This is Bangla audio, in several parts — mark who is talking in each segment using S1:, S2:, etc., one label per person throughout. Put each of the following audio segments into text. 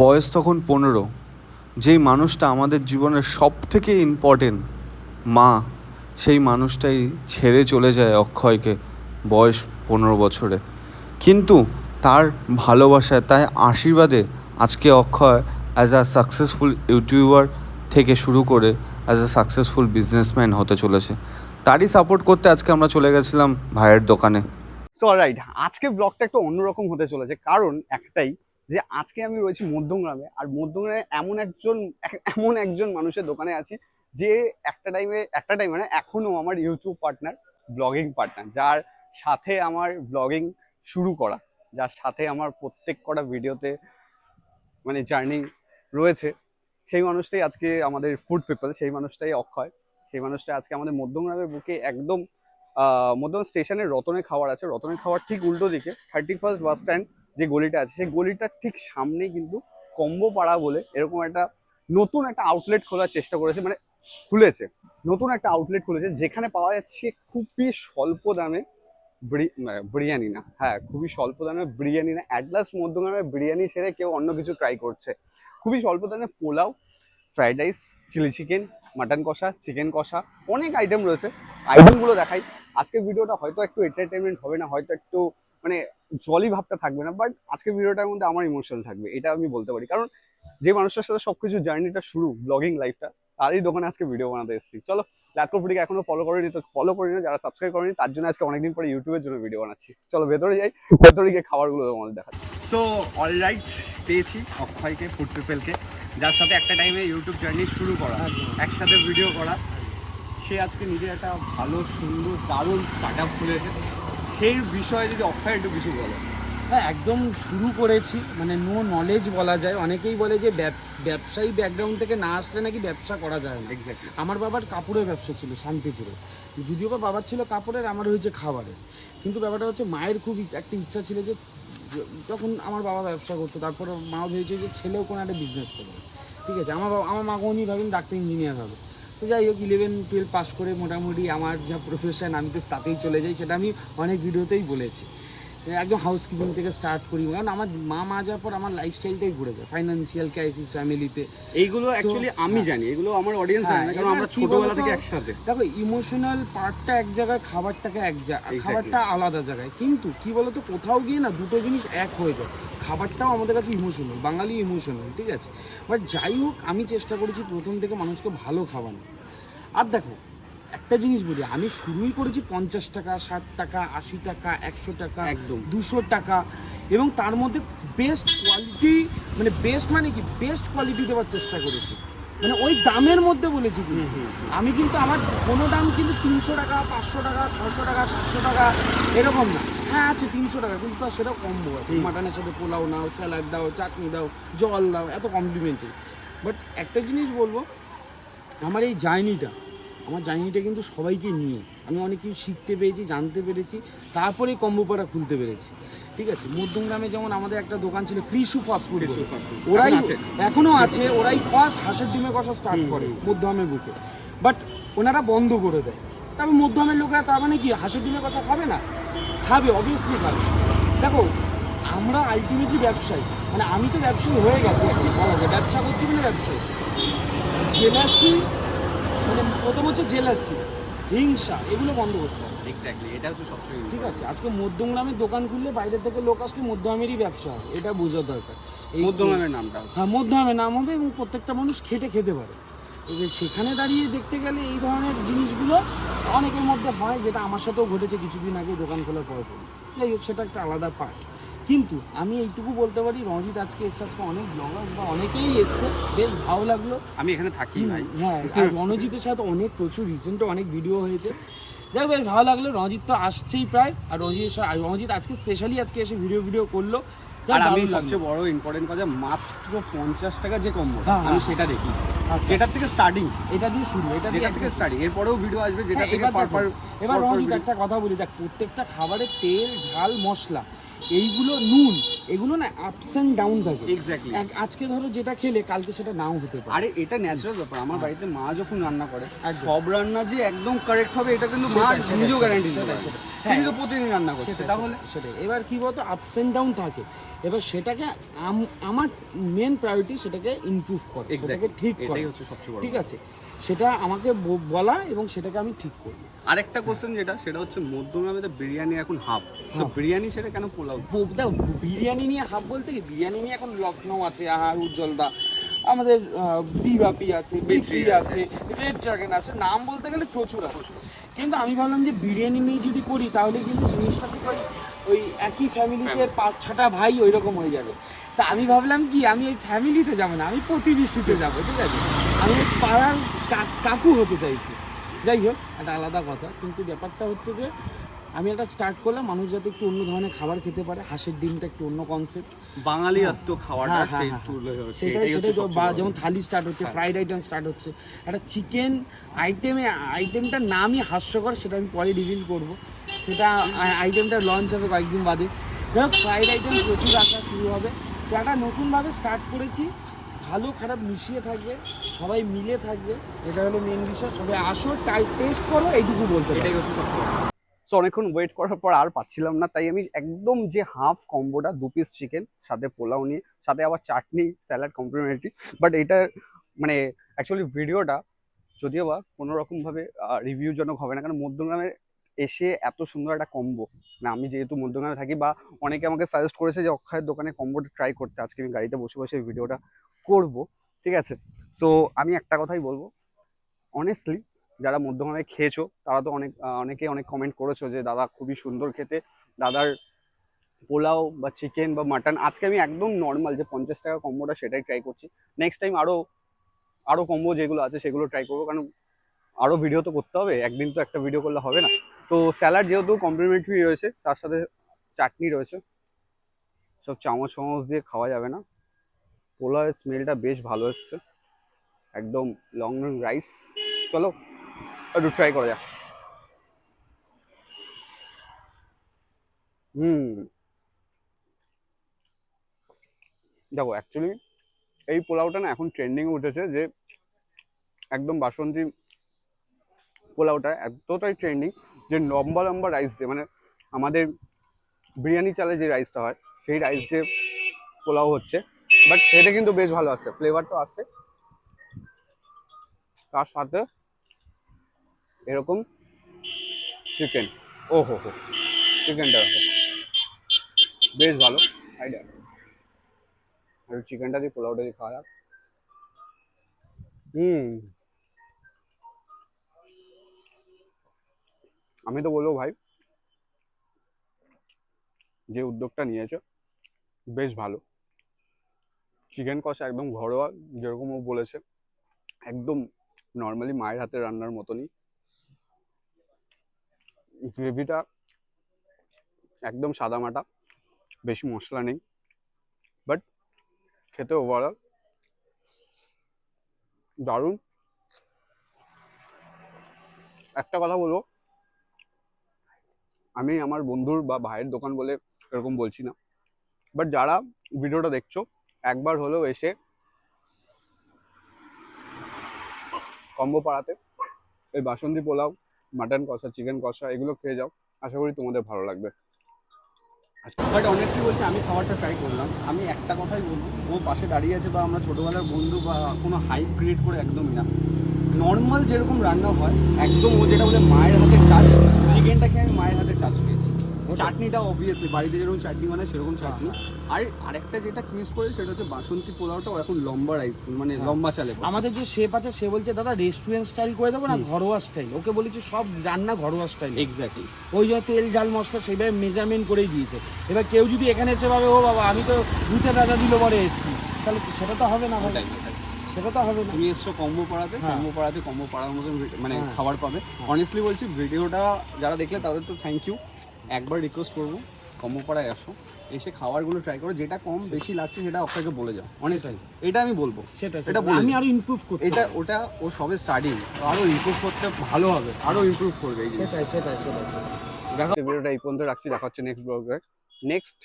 S1: বয়স তখন পনেরো। যেই মানুষটা আমাদের জীবনের সব থেকে ইম্পর্টেন্ট মা, সেই মানুষটাই ছেড়ে চলে যায় অক্ষয়কে বয়স পনেরো বছরে। কিন্তু তার ভালোবাসায়, তাই আশীর্বাদে আজকে Akshay as a successful YouTuber থেকে শুরু করে অ্যাজ আ সাকসেসফুল বিজনেসম্যান হতে চলেছে। তারই সাপোর্ট করতে আজকে আমরা চলে গেছিলাম ভাইয়ের দোকানে।
S2: সো রাইট আজকে ব্লগটা একটু অন্যরকম হতে চলেছে। কারণ একটাই যে আজকে আমি রয়েছি মধ্যমগ্রামে, আর মধ্যমগ্রামে এমন একজন এমন একজন মানুষের দোকানে আছি যে একটা টাইমে একটা টাইমে মানে এখনও আমার ইউটিউব পার্টনার ব্লগিং পার্টনার যার সাথে আমার ব্লগিং শুরু করা, যার সাথে আমার প্রত্যেক কটা ভিডিওতে মানে জার্নি রয়েছে। সেই মানুষটাই আজকে আমাদের ফুড পিপল সেই মানুষটাই অক্ষয়। সেই মানুষটা আজকে আমাদের মধ্যমগ্রামের বুকে একদম মধ্যম স্টেশনের রতনের খাওয়ার আছে। রতনের খাওয়ার ঠিক উল্টো দিকে থার্টি ফার্স্ট বাস স্ট্যান্ড যে গলিটা আছে, সেই গলিটার ঠিক সামনেই কিন্তু কম্বো পাড়া বলে এরকম একটা নতুন একটা আউটলেট খোলার চেষ্টা করেছে মানে খুলেছে। নতুন একটা আউটলেট খুলেছে, যেখানে পাওয়া যাচ্ছে খুবই স্বল্প দামে বিরি- বিরিয়ানি না হ্যাঁ খুবই স্বল্প দামে বিরিয়ানি না অ্যাটলাস মধ্যমগ্রামে বিরিয়ানি ছেড়ে কেউ অন্য কিছু ট্রাই করছে। খুবই স্বল্প দামে pulao fried rice chilli chicken mutton কষা চিকেন কষা, অনেক আইটেম রয়েছে। আইটেমগুলো দেখাই। আজকের ভিডিওটা হয়তো একটু এন্টারটেনমেন্ট হবে না, হয়তো একটু মানে জলি ভাবটা থাকবে না বাট আজকের ভিডিওটার মধ্যে আমার ইমোশন থাকবে, এটা আমি বলতে পারি। কারণ যে মানুষটার সাথে সবকিছু জার্নিটা শুরু ব্লগিং লাইফটা তারই দোকানে আজকে ভিডিও বানাতে এসেছি। চলো ফুডিকে এখনও ফলো করেনি, তো ফলো করেনি যারা সাবস্ক্রাইব করেনি, তার জন্য আজকে অনেকদিন পরে ইউটিউবের জন্য ভিডিও বানাচ্ছি। চলো, ভেতরে যাই, ভেতরে গিয়ে খাবারগুলো তোমাদের দেখাচ্ছি। সো অলরাইট পেয়েছি অক্ষয়কে ফুড পিপলকে যার সাথে একটা টাইমে ইউটিউব জার্নি শুরু করা, একসাথে ভিডিও করা। সে আজকে নিজের একটা ভালো, সুন্দর, দারুণ স্টার্ট আপ খুলেছে। সেই বিষয়ে যদি অক্ষয় একটু কিছু বলে।
S3: হ্যাঁ একদম শুরু করেছি মানে নো নলেজ বলা যায়। অনেকেই বলে যে ব্যবসায়ী ব্যাকগ্রাউন্ড থেকে না আসলে নাকি ব্যবসা করা যায় না।
S2: এক্স্যাক্টলি
S3: আমার বাবার কাপড়ের ব্যবসা ছিল শান্তিপুরে। যদিও বা বাবার ছিল কাপড়ের আমার হয়েছে খাবারের। কিন্তু ব্যাপারটা হচ্ছে মায়ের খুব একটা ইচ্ছা ছিল যে যখন আমার বাবা ব্যবসা করতো তারপর মাও ভেবেছে যে ছেলেও কোনো একটা বিজনেস করবে। ঠিক আছে আমার বাবা আমার মা উনি ভাবেন ডাক্তার ইঞ্জিনিয়ার হবে। তো যাই হোক ইলেভেন টুয়েলভ পাস করে মোটামুটি আমার যা প্রফেশন আমি তো তাতেই চলে যাই, সেটা আমি অনেক ভিডিওতেই বলেছি। একদম হাউসকিপিং থেকে স্টার্ট করি। কারণ আমার মা মা যাওয়ার পর আমার লাইফস্টাইলটাই ঘুরে যায়। ফাইন্যান্সিয়াল ক্রাইসিস ফ্যামিলিতে
S2: এইগুলো অ্যাকচুয়ালি আমি জানি এগুলো আমার অডিয়েন্স জানে না কারণ
S3: হ্যাঁ,
S2: আমরা ছোটবেলা থেকে একসাথে।
S3: দেখো ইমোশনাল পার্টটা এক জায়গায় খাবারটাকে এক জায়গায় খাবারটা আলাদা জায়গায়। কিন্তু কি বলতো কোথাও গিয়ে না দুটো জিনিস এক হয়ে যায়। খাবারটাও আমাদের কাছে ইমোশনাল বাঙালি ইমোশনাল ঠিক আছে? বাট যাই হোক আমি চেষ্টা করেছি প্রথম থেকে মানুষকে ভালো খাওয়ানো আর দেখো একটা জিনিস বলি আমি শুরুই করেছি পঞ্চাশ টাকা ষাট টাকা আশি টাকা একশো টাকা
S2: একদম।
S3: দুশো টাকা এবং তার মধ্যে বেস্ট কোয়ালিটি মানে বেস্ট মানে কি? বেস্ট কোয়ালিটি দেওয়ার চেষ্টা করেছি। মানে ওই দামের মধ্যে বলেছি কিন্তু। আমি কিন্তু আমার কোনো দাম কিন্তু তিনশো টাকা পাঁচশো টাকা ছশো টাকা সাতশো টাকা এরকম না। হ্যাঁ আছে তিনশো টাকা কিন্তু তার সেটা কম্বো আছে মাটনের সাথে পোলাও নাও স্যালাড দাও চাটনি দাও জল দাও এত কমপ্লিমেন্টারি বাট একটা জিনিস বলব আমার এই জার্নিটা আমার জার্নিটা কিন্তু সবাইকে নিয়ে। আমি অনেক কিছু শিখতে পেরেছি জানতে পেরেছি তারপরে কম্বোপাড়া খুলতে পেরেছি। ঠিক আছে? মধ্যমগ্রামে যেমন আমাদের একটা দোকান ছিল কৃষু ফাস্টফুড। ওরাই
S2: এখন আছে?
S3: ওরাই ফার্স্ট হাঁসের ডিমে কষা স্টার্ট করে মধ্যমের বুকে। বাট ওনারা বন্ধ করে দেয়। তবে মধ্যমের লোকরা তার মানে কি? হাঁসের ডিমে কষা খাবে না? খাবে অবভিয়াসলি খাবে। দেখো আমরা আলটিমেটলি ব্যবসায়ী। মানে আমি তো ব্যবসায়ী হয়ে গেছি বলা যায়। ব্যবসা করছি বলে ব্যবসায়ী। জেলাসি মানে প্রথম হচ্ছে জেলাসি হিংসা এগুলো বন্ধ করতে হবে।
S2: এক্স্যাক্টলি এটা হচ্ছে সবচেয়ে
S3: ঠিক আছে আজকে মধ্যমগ্রামের দোকান খুললে বাইরে থেকে লোক আসলে মধ্যমেরই ব্যবসা হবে এটা বোঝা দরকার। এই
S2: মধ্যমানের নামটা
S3: হ্যাঁ মধ্যমে নাম হবে এবং প্রত্যেকটা মানুষ খেটে খেতে পারে। এবার সেখানে দাঁড়িয়ে দেখতে গেলে এই ধরনের জিনিসগুলো অনেকের মধ্যে হয় যেটা আমার সাথেও ঘটেছে কিছুদিন আগে দোকান খোলার পর পর। যাই হোক সেটা একটা আলাদা পার্ট কিন্তু আমি এইটুকু বলতে পারি রঞ্জিত আজকে এসছে আজকে অনেক ব্লগার্স বা অনেকেই এসছে। বেশ ভালো লাগল।
S2: আমি এখানে থাকি ভাই।
S3: হ্যাঁ আর রণজিতের সাথে অনেক প্রচুর রিসেন্টও অনেক ভিডিও হয়েছে। দেখ বেশ ভালো লাগল রণজিৎ তো আসছেই প্রায়। আর রণজিৎ রণজিৎ আজকে স্পেশালি আজকে এসে ভিডিও ভিডিও করল।
S2: আর আমি সবচেয়ে বড় ইম্পর্টেন্ট কথা মাত্র পঞ্চাশ টাকা যে কম্বো
S3: হ্যাঁ,
S2: আমি
S3: হ্যাঁ।
S2: সেটা দেখিয়েছি
S3: আচ্ছা।
S2: যেটার থেকে স্টার্টিং
S3: এটা দিয়ে শুরু এটা
S2: যেটা থেকে স্টার্টিং এরপরেও ভিডিও আসবে যেটা
S3: হ্যাঁ,
S2: থেকে
S3: এবার দেখো, রঞ্জিত একটা কথা বলি দেখ প্রত্যেকটা খাবারের তেল ঝাল মশলা এইগুলো নুন এগুলো না আপস অ্যান্ড ডাউন থাকে। এক্স্যাক্টলি আজকে ধরো যেটা খেলে কালকে সেটা নাও হতে পারে।
S2: আরে এটা ন্যাচারাল ব্যাপার। আমার বাড়িতে মা যখন রান্না করে। সব রান্না যে একদম কারেক্ট হবে এটা কিন্তু মা নিজেও গ্যারান্টি দিতে পারে তিনি তো
S3: হ্যাঁ।
S2: প্রতিদিন রান্না করছে
S3: সেটা
S2: তাহলে
S3: সেটা সেটাই। এবার কি বলতো আপস অ্যান্ড ডাউন থাকে। এবার সেটাকে আমার মেন প্রায়োরিটি সেটাকে ইমপ্রুভ করা সেটাকে ঠিক করা।
S2: এটাই হচ্ছে সবচেয়ে বড়
S3: ঠিক আছে? সেটা আমাকে বলা এবং সেটাকে আমি ঠিক করব।
S2: আরেকটা কোশ্চেন যেটা সেটা হচ্ছে মধ্যগ্রামে তো বিরিয়ানি এখন হাফ তো বিরিয়ানি সেটা কেন পোলাও
S3: দেখো বিরিয়ানি নিয়ে হাফ বলতে কি? বিরিয়ানি নিয়ে এখন লখনৌ আছে আহার উজ্জ্বলদা আমাদের দিবাপি আছে বিক্রি আছে। রেড ড্রাগন আছে নাম বলতে গেলে প্রচুর আছে। কিন্তু আমি ভাবলাম যে বিরিয়ানি নিয়ে যদি করি তাহলে কিন্তু জিনিসটা ঠিক ওই একই ফ্যামিলিতে পাঁচ ছটা ভাই ওই রকম হয়ে যাবে। তা আমি ভাবলাম কি আমি ওই ফ্যামিলিতে যাব না আমি প্রতিবেশীতে যাব ঠিক আছে? আমি পাড়ার কাকু হতে চাইছি। যাই হোক একটা আলাদা কথা কিন্তু ব্যাপারটা হচ্ছে যে আমি একটা স্টার্ট করলাম মানুষ যাতে একটু অন্য ধরনের খাবার খেতে পারে হাঁসের ডিমটা একটু অন্য কনসেপ্ট
S2: বাঙালি আত্ম খাওয়াটা
S3: হ্যাঁ, হ্যাঁ,
S2: সেই
S3: হ্যাঁ।
S2: ধরেছে।
S3: সেটাই সেটাই। যেমন থালি স্টার্ট হচ্ছে ফ্রাইড আইটেম স্টার্ট হচ্ছে। একটা চিকেন আইটেমে আইটেমটার নামই হাস্যকর সেটা আমি পরে রিভিল করব। সেটা আইটেমটা লঞ্চ হবে কয়েকদিন বাদে। যাই ফ্রাইড আইটেম প্রচুর আসা শুরু হবে। তো একটা নতুনভাবে স্টার্ট করেছি। ভালো, খারাপ মিশিয়ে থাকবে। সবাই মিলে থাকবে। এটা হলো মেন বিষয়। সবাই আসো টাই টেস্ট করো, এইটুকু বলতে
S2: এটাই হচ্ছে সো অনেকক্ষণ ওয়েট করার পর আর পাচ্ছিলাম না। তাই আমি একদম যে হাফ কম্বোটা দু পিস চিকেন সাথে পোলাও নিয়ে, সাথে আবার চাটনি স্যালাড কমপ্লিমেন্টারি বাট এটা মানে অ্যাকচুয়ালি ভিডিওটা যদিও বা কোনো রকমভাবে রিভিউজনক হবে না। কারণ মধ্যগ্রামে এসে এত সুন্দর একটা কম্বো না আমি যেহেতু মধ্যগ্রামে থাকি বা অনেকে আমাকে সাজেস্ট করেছে যে অক্ষয়ের দোকানে কম্বোটা ট্রাই করতে। আজকে আমি গাড়িতে বসে বসে ভিডিওটা করব, ঠিক আছে? সো আমি একটা কথাই বলব। অনেস্টলি যারা মধ্যমে খেয়েছো, তারা তো অনেক অনেকে অনেক কমেন্ট করেছ যে, দাদা, খুবই সুন্দর খেতে। দাদার পোলাও বা চিকেন বা মাটন আজকে আমি একদম নর্মাল যে পঞ্চাশ টাকা কম্বোটা সেটাই ট্রাই করছি। নেক্সট টাইম আরও আরও কম্বো যেগুলো আছে, সেগুলো ট্রাই করব। কারণ আরও ভিডিও তো করতে হবে, একদিন তো একটা ভিডিও করলে হবে না। তো স্যালাড যেহেতু কমপ্লিমেন্টারি রয়েছে, তার সাথে চাটনি রয়েছে, সব চামচ চামচ দিয়ে খাওয়া যাবে না। পোলাওয়ের স্মেলটা বেশ ভালো এসছে, একদম লং রাইস চলো, একটু ট্রাই করা যাক। হুম। দেখো অ্যাকচুয়ালি এই পোলাওটা না এখন ট্রেন্ডিংয়ে উঠেছে যে একদম বাসন্তী পোলাওটা এতটাই ট্রেন্ডিং যে লম্বা লম্বা রাইস দিয়ে মানে আমাদের বিরিয়ানি চালে যে রাইসটা হয়, সেই রাইস দিয়ে পোলাও হচ্ছে। বাট খেতে কিন্তু বেশ ভালো আসছে ফ্লেভারটা আসছে তার সাথে এরকম চিকেন ও হো হো চিকেনটা বেশ ভালো আইডিয়া আর চিকেনটা দিয়ে পোলাওটা দিয়ে খাওয়া হুম। আমি তো বলব ভাই, যে উদ্যোগটা নিয়েছো, বেশ ভালো। চিকেন কষা একদম ঘরোয়া, যেরকম ও বলেছে, একদম নর্মালি মায়ের হাতে রান্নার মতনই। গ্রেভিটা একদম সাদামাটা, বেশি মশলা নেই বাট খেতে ওভারঅল দারুণ। একটা কথা বলব আমি আমার বন্ধুর বা ভাইয়ের দোকান বলে এরকম বলছি না। বাট যারা ভিডিওটা দেখছ, একবার হলেও এসে কম্বো পাড়াতে এই বাসন্তী পোলাও মাটন কষা চিকেন কষা এগুলো খেয়ে যাও। আশা করি তোমাদের ভালো লাগবে। বাট অনেস্টলি বলছি, আমি খাবারটা ট্রাই করলাম। আমি একটা কথাই বলব, ও পাশে দাঁড়িয়ে আছে বা আমরা ছোটোবেলার বন্ধু বা কোনো হাইপ ক্রিয়েট করে একদমই না। নর্মাল যেরকম রান্না হয়, একদম ও যেটা বলে মায়ের হাতের টাচ চিকেনটাকে আমি মায়ের হাতের টাচ পেয়েছি চাটনিটা অবভিয়াসলি বাড়িতে যেরকম চাটনি বানায় সেরকম চাটনি। আর আরেকটা যেটা টুইস্ট করে সেটা হচ্ছে বাসন্তী পোলাওটাও এখন লম্বা রাইস মানে লম্বা চালে
S3: আমাদের যে শেফ আছে সে বলছে দাদা রেস্টুরেন্ট স্টাইল করে দেবো না ঘরোয়া স্টাইল ওকে বলেছি সব রান্না ঘরোয়া স্টাইল
S2: এক্স্যাক্টলি
S3: ওই যে তেল ঝাল মশলা সেইভাবে মেজারমেন্ট করেই দিয়েছে। এবার কেউ যদি এখানে এসে ভাবে ও বাবা আমি তো ভূতের রাজা দিল পরে এসেছি। তাহলে সেটা তো হবে না ভাই। সেটা তো হবে
S2: তুমি এসছো কম্বো পাড়াতে
S3: হ্যাঁ।
S2: কম্বো পাড়াতে কম্বো পাড়ার মতন ভি- মানে
S3: হ্যাঁ।
S2: খাবার পাবে। অনেস্টলি বলছি ভিডিওটা যারা দেখলে তাদের তো থ্যাংক ইউ একবার রিকোয়েস্ট করব কম্বো পাড়ায় আসো। এসে খাবারগুলো ট্রাই করো যেটা কম বেশি লাগছে সেটা আপনাকে বলে যাও। অনেস্টলি এটা আমি বলব।
S3: সেটা
S2: এটা বলে
S3: আমি। আরও ইমপ্রুভ করতে
S2: এটা ওটা ও সবে স্টার্টিং আরও ইমপ্রুভ করতে ভালো হবে। আরও ইমপ্রুভ করবে এই
S3: সেটাই সেটাই সেটাই সেটাই।
S2: দেখা ভিডিওটা এই পর্যন্ত রাখছি। দেখা হচ্ছে নেক্সট ব্লগে নেক্সট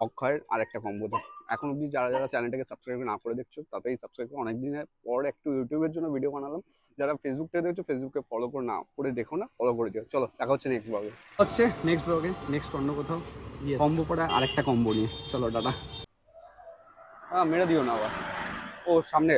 S2: অক্ষয়ের আরেকটা কম্বোতে এখন অবধি যারা যারা চ্যানেলটাকে সাবস্ক্রাইব না করে দেখছ তাতেই সাবস্ক্রাইব করে। অনেক দিনের পর একটু ইউটিউবের জন্য ভিডিও বানালাম। যারা ফেসবুক থেকে দেখছ ফেসবুকে ফলো করে না করে দেখো না ফলো করে দিও। চলো দেখা হচ্ছে নেক্সট ব্লগে হচ্ছে নেক্সট ব্লগে নেক্সট অন্য কোথাও. কম্বো পরে আরেকটা কম্বো নিয়ে। চলো দাদা হ্যাঁ মেরে দিও না আবার। ও সামনে।